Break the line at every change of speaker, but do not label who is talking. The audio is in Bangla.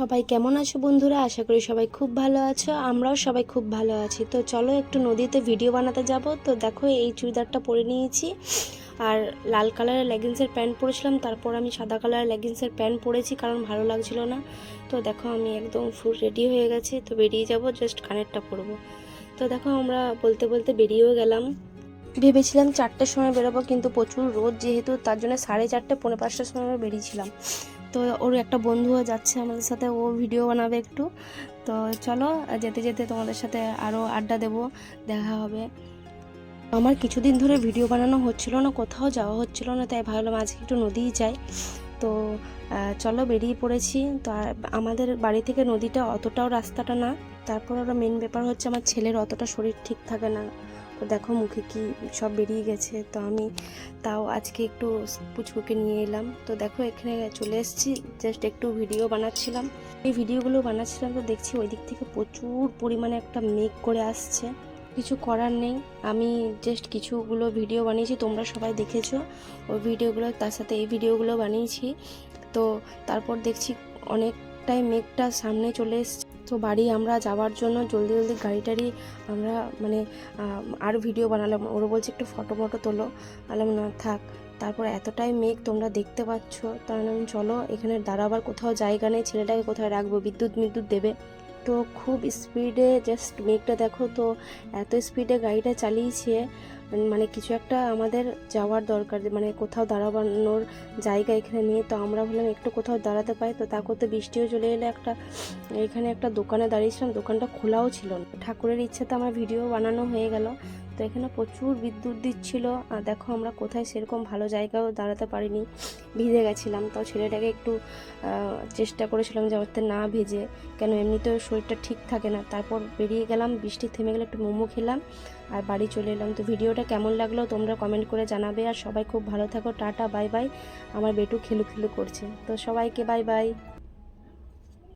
সবাই কেমন আছো বন্ধুরা? আশা করি সবাই খুব ভালো আছো, আমরাও সবাই খুব ভালো আছি। তো চলো একটু নদীতে ভিডিও বানাতে যাব। তো দেখো, এই চুড়িদারটা পরে নিয়েছি। আর লাল কালারের লেগিংসের প্যান্ট পরেছিলাম, তারপর আমি সাদা কালারের লেগিংসের প্যান্ট পরেছি কারণ ভালো লাগছিল না। তো দেখো, আমি একদম ফুল রেডি হয়ে গেছি। তো বেরিয়ে যাব জাস্ট কানেরটা পরবো। তো দেখো, আমরা বলতে বলতে বেরিয়েও গেলাম। ভেবেছিলাম চারটের সময় বেরোবো, কিন্তু প্রচুর রোদ যেহেতু, তার জন্য সাড়ে চারটে, পৌনে পাঁচটার সময় আমরা বেরিয়েছিলাম। তো ওর একটা বন্ধুও যাচ্ছে আমাদের সাথে, ও ভিডিও বানাবে একটু। তো চলো, যেতে যেতে তোমাদের সাথে আরও আড্ডা দেব, দেখা হবে। আমার কিছুদিন ধরে ভিডিও বানানো হচ্ছিল না, কোথাও যাওয়া হচ্ছিল না, তাই ভাবলাম আজকে একটু নদীই যাই। তো চলো বেরিয়ে পড়েছি। তো আমাদের বাড়ি থেকে নদীটা অতটাও রাস্তাটা না, তারপর ওরা মেন ব্যাপার হচ্ছে আমার ছেলের অতটা শরীর ঠিক থাকে না। তো দেখো মুখে কি সব বেরিয়ে গেছে। তো আমি তাও আজকে একটু পুচকুকে নিয়ে এলাম। তো দেখো এখানে চলে এসেছি। জাস্ট একটু ভিডিও বানাচ্ছিলাম। এই ভিডিওগুলো বানাচ্ছিলাম তো দেখছি ওই দিক থেকে প্রচুর পরিমাণে একটা মেঘ করে আসছে। কিছু করার নেই। আমি জাস্ট কিছুগুলো ভিডিও বানিয়েছি। তোমরা সবাই দেখেছ ওই ভিডিওগুলো তার সাথে এই ভিডিওগুলো বানিয়েছি। তো তারপর দেখছি অনেকটাই মেঘটা সামনে চলে এসছে। তো বাড়ি আমরা যাওয়ার জন্য জলদি জলদি গাড়ি টাড়ি আমরা মানে আর ভিডিও বানালাম। ওরা বলছে একটু ফটো মটো তোলো। আলাম না, থাক। তারপর এতটাই মেঘ তোমরা দেখতে পাচ্ছ। তার আমি চলো, এখানে দাঁড়াবার কোথাও জায়গা নেই। ছেলেটাকে কোথায় রাখব? বিদ্যুৎ বিদ্যুৎ দেবে। তো খুব স্পিডে জাস্ট মেঘটা দেখো তো, এত স্পিডে গাড়িটা চালিয়েছে। মানে কিছু একটা আমাদের যাওয়ার দরকার মানে কোথাও দাঁড়াবানোর জায়গা এখানে নেই। তো আমরা ভাবলাম একটু কোথাও দাঁড়াতে পাই তো তা করতে বৃষ্টিও চলে এলে একটা, এখানে একটা দোকানে দাঁড়িয়েছিলাম। দোকানটা খোলাও ছিল ঠাকুরের ইচ্ছাতে আমার ভিডিও বানানো হয়ে গেল। তো এখানে প্রচুর বিদ্যুৎ দিচ্ছিল। আর দেখো আমরা কোথায় সেরকম ভালো জায়গাও দাঁড়াতে পারিনি। ভিজে গেছিলাম, তো ছেলেটাকে একটু চেষ্টা করেছিলাম যে যাতে না ভিজে। কেন এমনিতেও শরীরটা ঠিক থাকে না। তারপর বেরিয়ে গেলাম, বৃষ্টি থেমে গেলে একটু মোমো খেলাম, আর বাড়ি চলে এলাম। তো ভিডিওটা কেমন লাগল তোমরা কমেন্ট করে জানাবে। আর সবাই খুব ভালো থাকো, টাটা, বাই বাই। আমার বেটু খেলু খেলু করছে। তো সবাইকে বাই বাই।